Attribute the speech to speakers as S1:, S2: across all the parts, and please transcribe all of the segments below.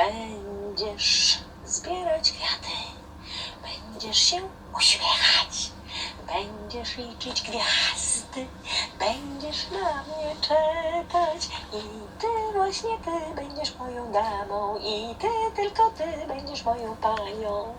S1: Będziesz zbierać kwiaty, będziesz się uśmiechać, będziesz liczyć gwiazdy, będziesz na mnie czekać i ty właśnie ty będziesz moją damą i ty, tylko ty będziesz moją panią.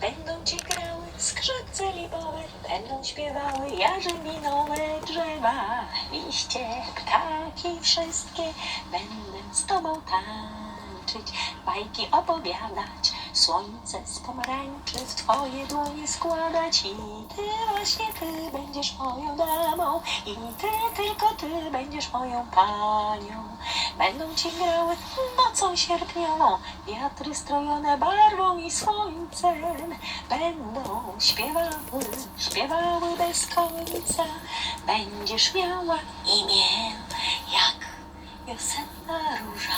S1: Będą ci grały skrzypce lipowe, będą śpiewały jarzębinowe drzewa, liście, ptaki wszystkie, będę z tobą tańczyć, bajki opowiadać, słońce z pomarańczy w twoje dłonie składać i ty właśnie ty będziesz moją damą i ty, tylko ty będziesz moją panią. Będą ci grały nocą sierpniową, wiatry strojone barwą i słońcem. Będą śpiewały, śpiewały bez końca. Będziesz miała imię jak wiosenna róża.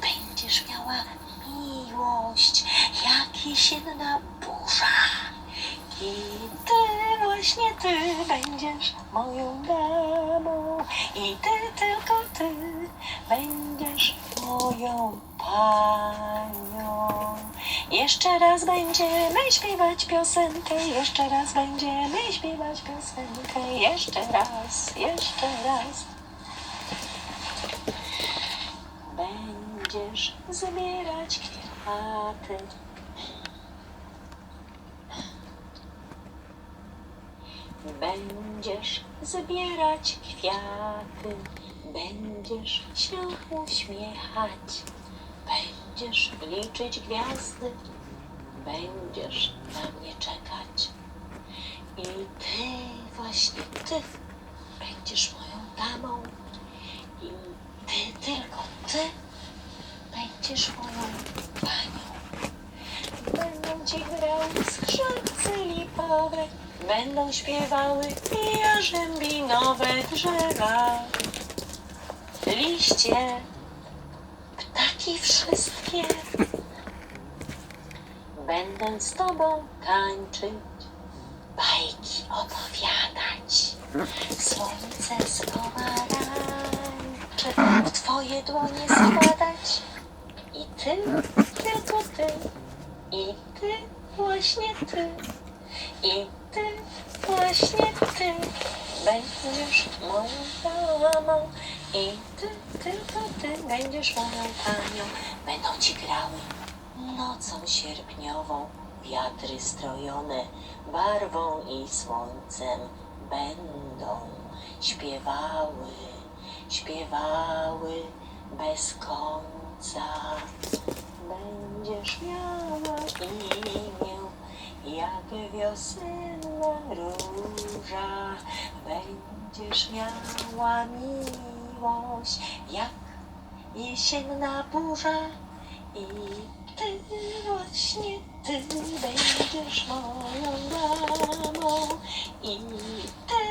S1: Będziesz miała miłość jak jesienna burza. I ty, właśnie ty będziesz moją damą i ty, tylko ty będziesz moją panią. Jeszcze raz będziemy śpiewać piosenkę, jeszcze raz będziemy śpiewać piosenkę, jeszcze raz, jeszcze raz. Będziesz zbierać kwiaty. Będziesz zbierać kwiaty, będziesz się uśmiechać, będziesz liczyć gwiazdy, będziesz na mnie czekać. I ty, właśnie ty, będziesz moją damą. I ty, tylko ty, będziesz moją panią. Będą ci grały skrzypce będą śpiewały jarzębinowe drzewa. Liście, ptaki wszystkie, będę z tobą tańczyć, bajki opowiadać, słońce z pomarańczy w twoje dłonie składać. I ty, tylko ty, i ty, właśnie ty, i ty, właśnie ty, będziesz moją damą, i ty, tylko ty, będziesz moją panią. Będą ci grały nocą sierpniową, wiatry strojone barwą i słońcem, będą śpiewały, śpiewały bez końca. Będziesz miała imię jak wiosenna róża. Będziesz miała miłość jak jesienna burza. I ty właśnie ty będziesz moją damą. I ty,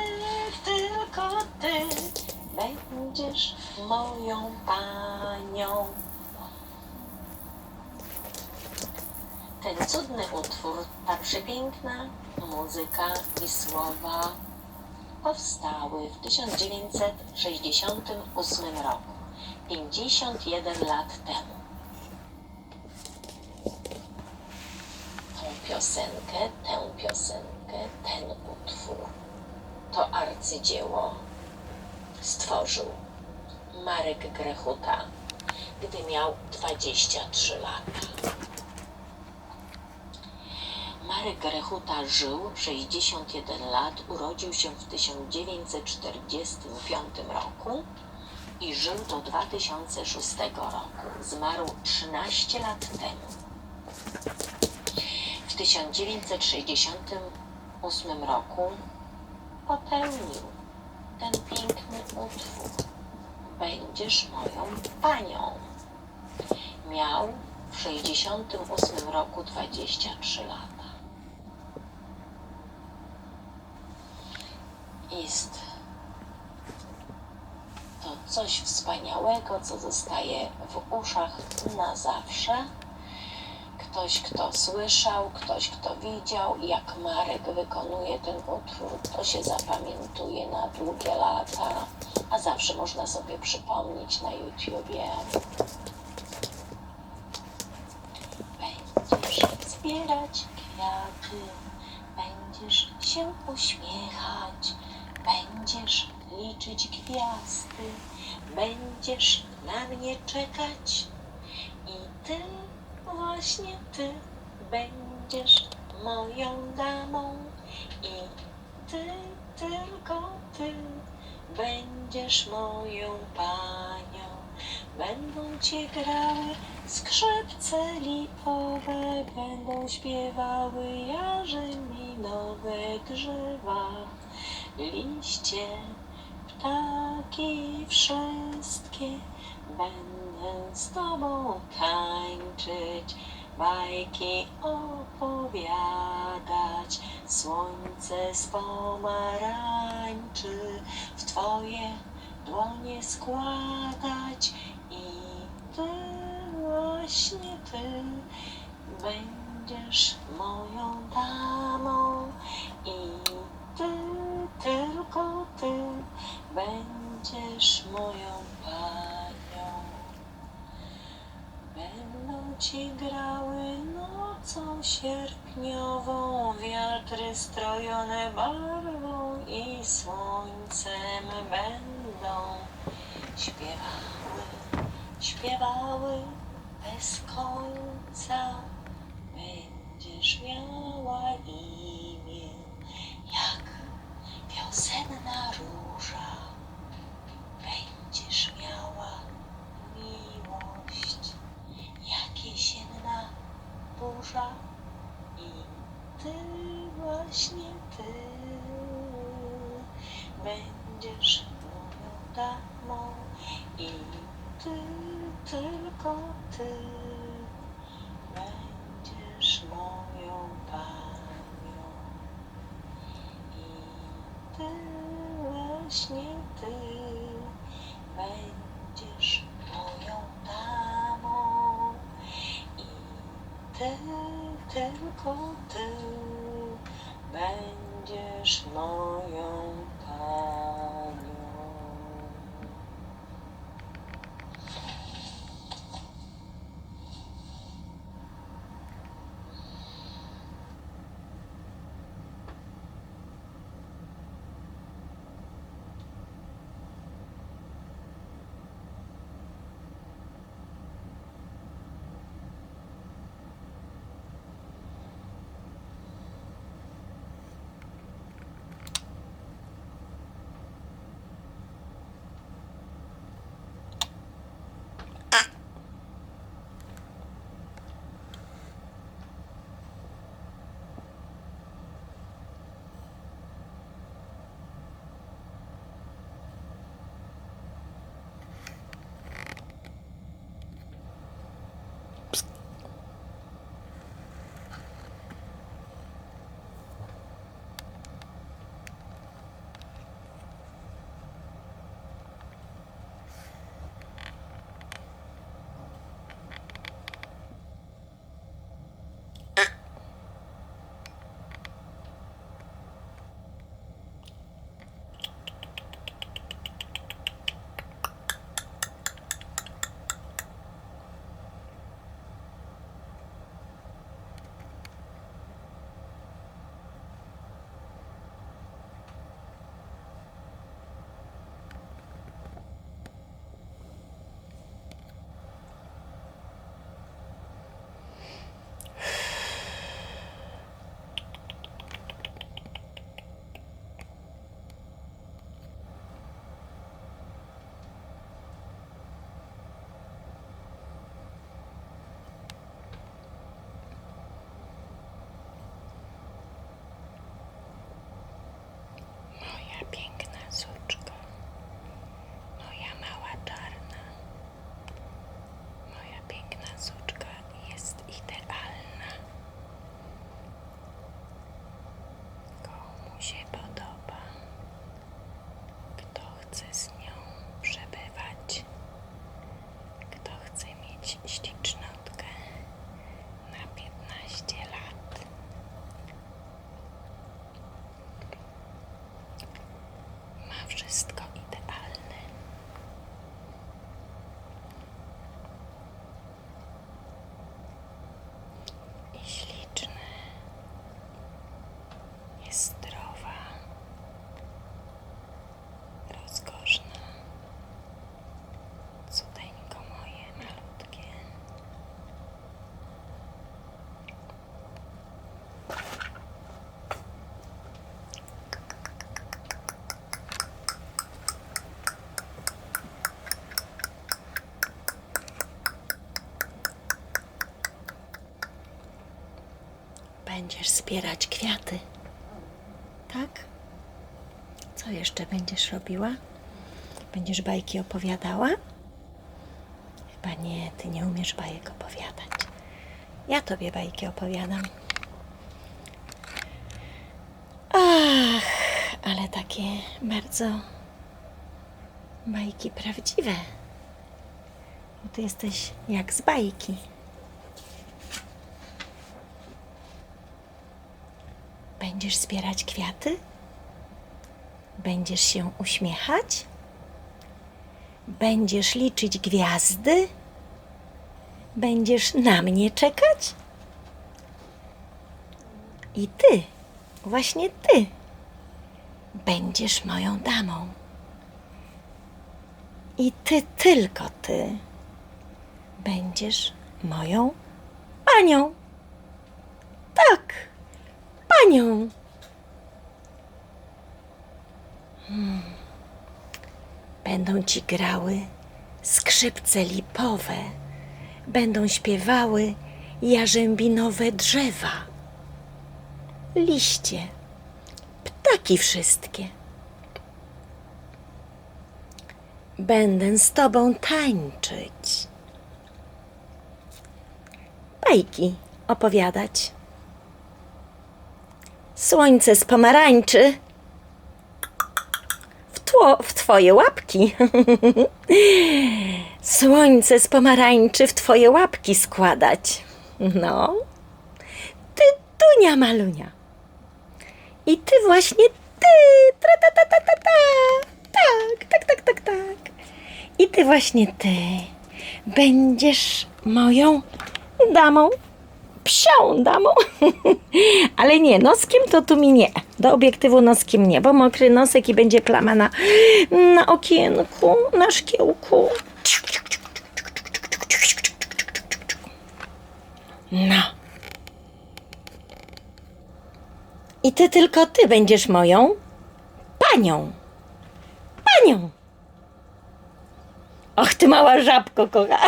S1: tylko ty będziesz moją panią. Ten cudny utwór, ta przepiękna muzyka i słowa powstały w 1968 roku, 51 lat temu. Tą piosenkę, tę piosenkę, ten utwór, to arcydzieło stworzył Marek Grechuta, gdy miał 23 lata. Marek Grechuta żył 61 lat, urodził się w 1945 roku i żył do 2006 roku. Zmarł 13 lat temu. W 1968 roku popełnił ten piękny utwór. Będziesz moją panią. Miał w 68 roku 23 lata. Jest to coś wspaniałego, co zostaje w uszach na zawsze. Ktoś, kto słyszał, ktoś, kto widział, jak Marek wykonuje ten utwór, to się zapamiętuje na długie lata. a zawsze można sobie przypomnieć na YouTubie. Będziesz zbierać kwiaty, będziesz się uśmiechać, będziesz liczyć gwiazdy, będziesz na mnie czekać i ty, właśnie ty, będziesz moją damą i ty, tylko ty, będziesz moją panią. Będą cię grały skrzypce lipowe, będą śpiewały jarzyminowe drzewa, liście, ptaki wszystkie. Będę z tobą tańczyć, bajki opowiadać, słońce z pomarańczy w twoje dłonie składać i ty, właśnie ty, sierpniową, wiatry strojone barwą i słońcem będą śpiewały, śpiewały bez końca. Tylko ty będziesz moją
S2: kto
S1: Będziesz zbierać kwiaty. Tak? Co jeszcze będziesz robiła? Będziesz bajki opowiadała? Chyba nie, ty nie umiesz bajek opowiadać. Ja tobie bajki opowiadam. Ach, ale takie bardzo bajki prawdziwe. Bo ty jesteś jak z bajki. Będziesz zbierać kwiaty? Będziesz się uśmiechać? Będziesz liczyć gwiazdy? Będziesz na mnie czekać? I ty, właśnie ty, będziesz moją damą. I ty, tylko ty, będziesz moją panią. Tak, panią. Hmm. Będą ci grały skrzypce lipowe, będą śpiewały jarzębinowe drzewa, liście, ptaki wszystkie. Będę z tobą tańczyć, bajki opowiadać. Słońce z pomarańczy w, tło, w twoje łapki. Słońce z pomarańczy w twoje łapki składać. No, ty Dunia Malunia. I ty właśnie ty. Tra, ta, ta, ta, ta, ta. Tak, tak, tak, tak, tak. I ty właśnie ty będziesz moją damą. Psią damą. Ale nie, noskiem to tu mi nie. Do obiektywu noskiem nie, bo mokry nosek i będzie plama na, na okienku, na szkiełku. No. I ty tylko ty będziesz moją panią. Panią. Och, ty mała żabko, kocha.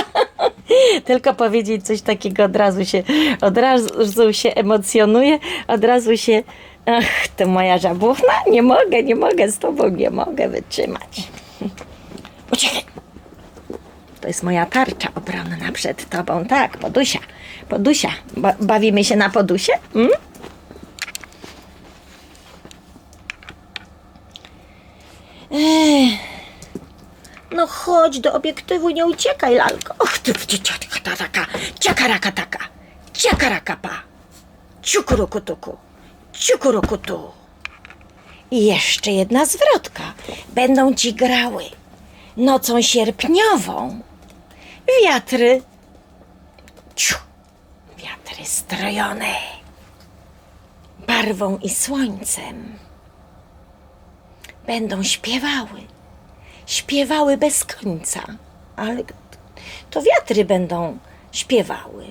S1: Tylko powiedzieć coś takiego od razu się, od razu się emocjonuje, od razu się, ach, ty moja żabuchna, nie mogę, nie mogę z tobą, nie mogę wytrzymać. Uciekaj. To jest moja tarcza obronna przed tobą, tak, podusia, podusia. Ba bawimy się na podusie? Mm? Ech. No chodź do obiektywu, nie uciekaj, lalko. Och, ty ciatka taka, ciakaraka taka, ciakarakapa, ciukurukutuku, ciukurukutu. I jeszcze jedna zwrotka. Będą ci grały nocą sierpniową wiatry. Ciu, wiatry strojone barwą i słońcem. Będą śpiewały śpiewały bez końca, ale to wiatry będą śpiewały.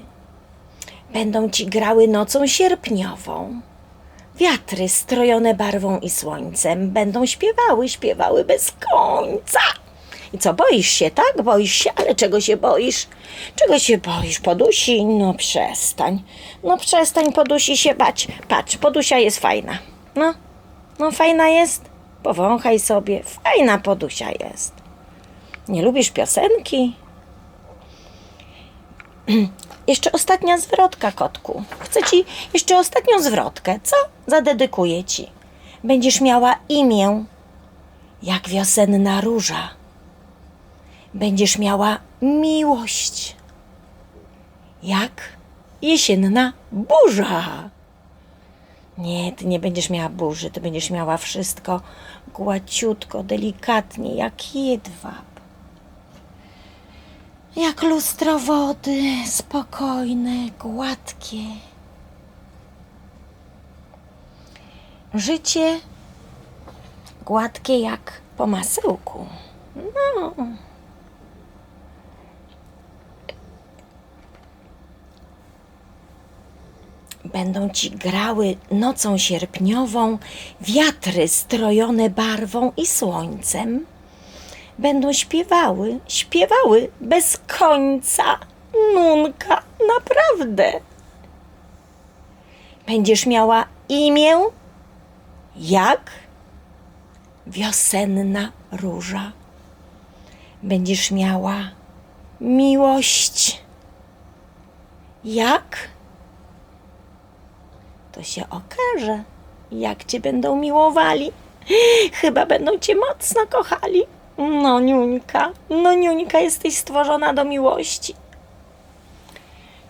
S1: Będą ci grały nocą sierpniową. Wiatry strojone barwą i słońcem będą śpiewały, śpiewały bez końca. I co, boisz się, tak? Boisz się, ale czego się boisz? Czego się boisz? Podusi? No przestań. No przestań podusi się bać. Patrz, podusia jest fajna. No, no fajna jest. Powąchaj sobie. Fajna podusia jest. Nie lubisz piosenki? Jeszcze ostatnia zwrotka, kotku. Chcę ci jeszcze ostatnią zwrotkę. Co? Zadedykuję ci. Będziesz miała imię jak wiosenna róża. Będziesz miała miłość jak jesienna burza. Nie, ty nie będziesz miała burzy, ty będziesz miała wszystko gładziutko, delikatnie, jak jedwab. Jak lustro wody, spokojne, gładkie. Życie gładkie jak po masełku. No. Będą ci grały nocą sierpniową wiatry strojone barwą i słońcem. Będą śpiewały, śpiewały bez końca. Nunka, naprawdę.
S2: Będziesz miała imię jak wiosenna róża. Będziesz miała miłość jak to się okaże, jak cię będą miłowali. Chyba będą cię mocno kochali. No, Niuńka, no, Niuńka, jesteś stworzona do miłości.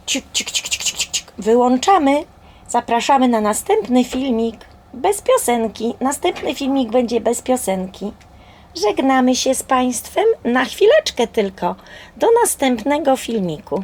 S2: Cik, cik, cik, cik, cik, cik. Wyłączamy. Zapraszamy na następny filmik bez piosenki. Następny filmik będzie bez piosenki. Żegnamy się z Państwem na chwileczkę tylko. Do następnego filmiku.